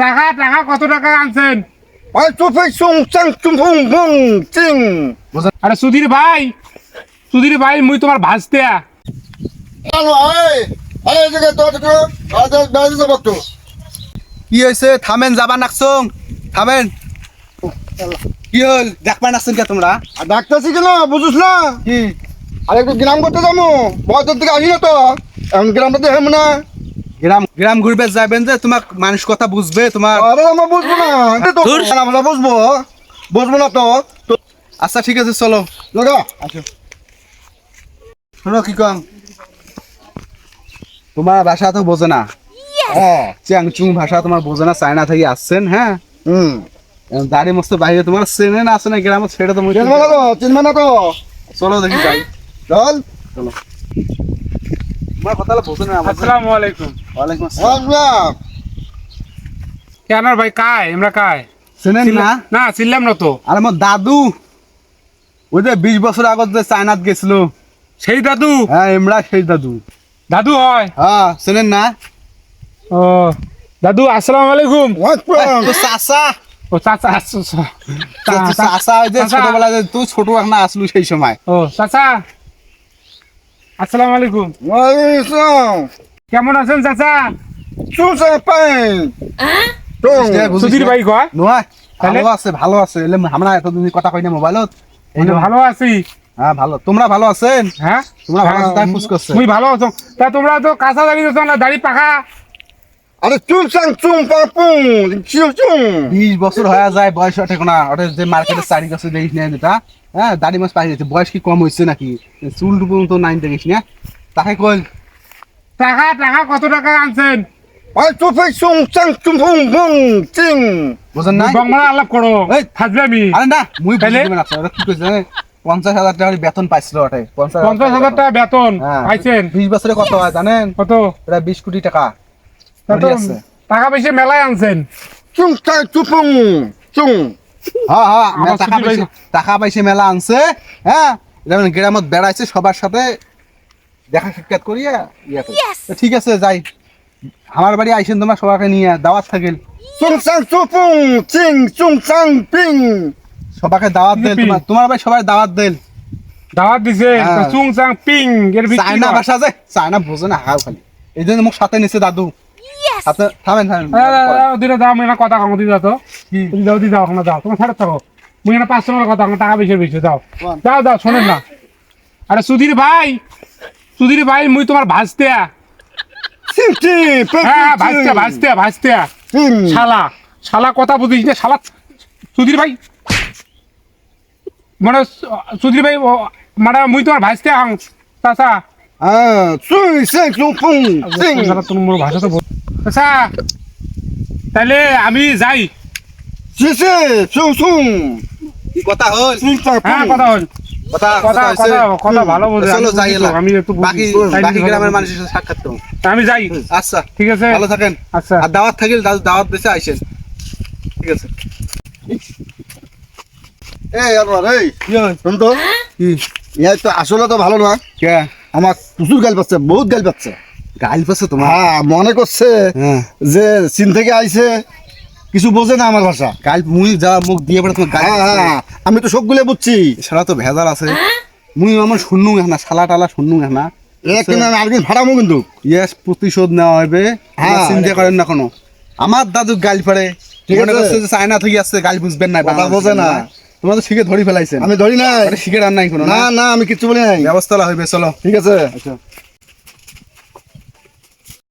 টাকা টাকা কত টাকা আনছেন? ওই চুপে চুং চাং চুম ফুং ফুং চিং আরে সুধীর ভাই সুধীর ভাই মুই তোমার ভাজতে কি হয়েছে? থামেন যাবা নাকছং থামেন। কি হল? দেখবা নাকছেন কে তোমরা? আর ডাক্তার শিখে না বুঝুস না? কি? আর একটু গ্রাম করতে যাব। বয়সের দিকে আসি না তো? এখন গ্রামটা তো হেম না। গ্রাম গ্রাম ঘুরবে যাবেন যে তোমার মানুষ কথা বুঝবে তোমার আরে আমরা বুঝব না। আমরা বুঝব। বুঝব না তো। আচ্ছা ঠিক আছে চলো। লগা শোনো কি কম। তোমার ভাষা তো বোঝে না। হ্যাঁ চ্যাং চুং ভাষা তোমার বোঝে না চায়না থেকে আসছেন হ্যাঁ? হুম। দাড়ি মস্ত বাইরে তোমার চেনে না আছে না গ্রামে সেটা তো চিনবে না তো চিনবে না তো। চলো দেখি যাই। চল। চলো। তোমার কথা বোঝে না আসসালামু আলাইকুম। ওয়ালাইকুম আসসালাম। কেন ভাই কায় আমরা কায় চেনেন না? না চিনলাম না তো। আর আমার দাদু। ওই যে বিশ বছর আগত যে চায়নাত গেছিল। সেই দাদু? হ্যাঁ এমরা সেই দাদু। দাদু হয়? হ্যাঁ চেনেন না? ও দাদু আসসালামু আলাইকুম। ওয়ালাইকুম। চাচা। ও চাচা চাচা ওই যে যে তুই ছোট না আসলু সেই সময়। ও চাচা। আসসালামু আলাইকুম। ওয়ালাইকুম কেমন আছেন চাচা? চুষে পাই টং সুধীর ভাই কয়? নয় ভালো আছে ভালো আছে। এলে আমরা এতদিন কথা কই না মোবাইলত। ভালো আছি। হ্যাঁ ভালো। তোমরা ভালো আছেন? হ্যাঁ? তোমরা ভালো আছো তাই ফুস করছে। মুই ভালো আছো। তা তোমরা তো কাঁচা দাঁড়িয়ে আছো না দাড়ি পাকা? আরে চুং চাং চুং পা পুং চিউ চুং বিশ বছর হয়ে যায় বয়স ওঠে না ওটা যে মার্কেটে চারি কাছে দেখিস না যেটা হ্যাঁ দাড়ি মাছ পাই যাচ্ছে। বয়স কি কম হয়েছে নাকি? চুল তো নাইন দেখিস না? তাকে কই? টাকা টাকা কত টাকা আনছেন? ওই চুপে চুং চাং চুম ফুং ফুং চিং। বোঝেন নাই? বংমারা আলাপ করো এই। আমি আরে না মুই? বুঝতে না ওরা কি কইছে পঞ্চাশ হাজার টাকা বেতন পাইছিল ওটাই পঞ্চাশ হাজার টাকা বেতন হ্যাঁ। পাইছেন? বিশ বছরে কত হয় জানেন? কত? প্রায় বিশ কোটি টাকা। টাকা পয়সা মেলায় আনছেন। চুং চাং চুপুং চুং হ্যাঁ হ্যাঁ টাকা পয়সা মেলা আনছে হ্যাঁ? যেমন গ্রামত বেড়াইছে সবার সাথে দেখা সাক্ষাৎ করিয়া ইয়া ঠিক আছে যাই। আমার বাড়ি আইসেন তোমার সবাইকে নিয়ে দাওয়াত থাকিল চুং চাং চুপুং চিং চুং চাং পিং। সবাইকে দাওয়াত দেন? তোমার তোমার ভাই সবাই দাওয়াত দেন। দাওয়াত দিছে হ্যাঁ। চুং চাং পিং এর ভিতরে চায়না ভাষা যে চায়না বোঝে না হাও খালি। এই জন্য মুখ সাথে নিছে দাদু। সাথে থামেন থামেন। দিলে দাও আমি কথা কম দিয়ে তো। দাও দি ওখানে দাও তোমার ছাড়া থাকো মুই এখানে পাঁচশো টাকার কথা আমার টাকা বেশি বেশি দাও। দাও দাও শোনেন না। আরে সুধীর ভাই! সুধীর ভাই মুই তোমার ভাজতে হ্যাঁ ভাজতে ভাজতে ভাজতে চিং শালা শালা কথা বুঝিস না শালা। সুধীর ভাই। মানে সুধীর ভাই মানে মুই তোমার ভাজতে হাং চাচা। হ্যাঁ চুপুং চিং শালা চাচা তাহলে আমি যাই। কি কথা হল? হ্যাঁ কথা হল। কথা কথা কথা কথা ভালো বোঝে। চলো আমি যাই বুঝি তো, এলা। আমি একটু বাকি বাকি গ্রামের মানুষের সাথে সাক্ষাৎ করুন আমি যাই। আচ্ছা। ঠিক আছে? ভালো থাকেন। আচ্ছা। আর দাওয়াত থাকিল দাওয়াত আইসেন। ঠিক আছে। এই আবার এই। কি হয়? শুন তো। কি ইয়ার তো আসলে তো ভালো না। কে? আমার প্রচুর গাল পাচ্ছে বহুত গাল পাচ্ছে। গাইল পাচ্ছে তোমার? হ্যাঁ মনে করছে হ্যাঁ। যে চীন থেকে আইছে কিছু বোঝে না আমার ভাষা। গাইল মুই যা মুখ দিয়ে পড়ে তোমার গাইল হ্যাঁ হ্যাঁ আমি তো সবগুলো বুঝছি। সারা তো ভেজাল আছে। মুই আমার শুননু না শালা টালা শুননু না একদিন আমি আরেকদিন ভাড়ামো কিন্তু। ইয়েস প্রতিশোধ নেওয়া হবে। হ্যাঁ। হ্যাঁ চিন্তা করেন না কোনো। আমার দাদু গাইল পড়ে। ঠিক মনে করছে যে চায়না থেকে আসছে গাইল বুঝবেন না বাংলা বোঝে না। তোমরা তো শিখে ধরি ফেলাইছেন। আমি ধরি না শিখে রান নাই কোনো না? না না আমি কিছু বলি নাই। ব্যবস্থা হইবে চলো। ঠিক আছে। আচ্ছা।